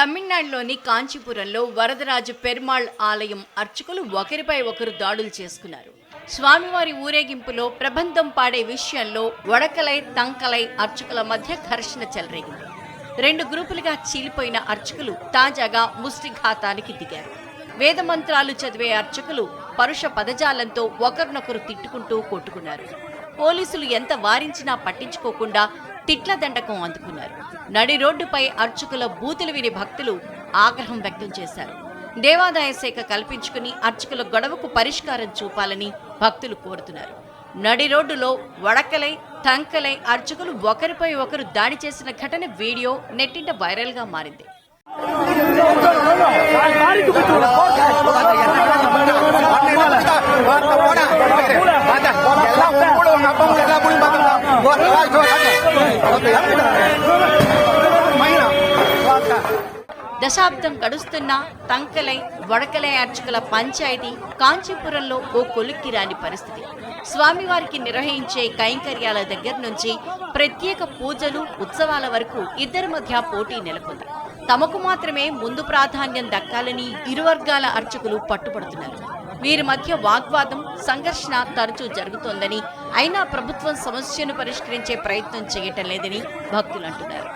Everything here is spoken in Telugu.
తమిళనాడులోని కాంచీపురంలో వరదరాజు పెరుమాళ్ ఆలయం అర్చకులు ఒకరిపై ఒకరు దాడులు చేసుకున్నారు. స్వామివారి ఊరేగింపులో ప్రబంధం పాడే విషయంలో వడకలై తంకలై అర్చకుల మధ్య ఘర్షణ చెలరేగింది. రెండు గ్రూపులుగా చీలిపోయిన అర్చకులు తాజాగా ముష్టిఘాతానికి దిగారు. వేదమంత్రాలు చదివే అర్చకులు పరుష పదజాలంతో ఒకరినొకరు తిట్టుకుంటూ కొట్టుకున్నారు. పోలీసులు ఎంత వారించినా పట్టించుకోకుండా తిట్ల దండకం అందుకున్నారు నడి రోడ్డుపై అర్చకుల బూతులు విని భక్తులు ఆగ్రహం వ్యక్తం చేశారు దేవాదాయ శాఖ కల్పించుకుని అర్చకుల గొడవకు పరిష్కారం చూపాలని భక్తులు కోరుతున్నారు నడి రోడ్డులో వడకలై తంకలై అర్చకులు ఒకరిపై ఒకరు దాడి చేసిన ఘటన వీడియో నెట్టింట వైరల్గా మారింది దశాబ్దం గడుస్తున్న తంకలై వడకలై అర్చకుల పంచాయతీ కాంచీపురంలో ఓ కొలుక్కి రాని పరిస్థితి. స్వామివారికి నిర్వహించే కైంకర్యాల దగ్గర నుంచి ప్రత్యేక పూజలు ఉత్సవాల వరకు ఇద్దరి మధ్య పోటీ నెలకొంది. తమకు మాత్రమే ముందు ప్రాధాన్యం దక్కాలని ఇరు వర్గాల అర్చకులు పట్టుబడుతున్నారు. వీరి మధ్య వాగ్వాదం సంఘర్షణ తరచూ జరుగుతోందని. అయినా ప్రభుత్వం సమస్యను పరిష్కరించే ప్రయత్నం చేయటం లేదని భక్తులు అంటున్నారు.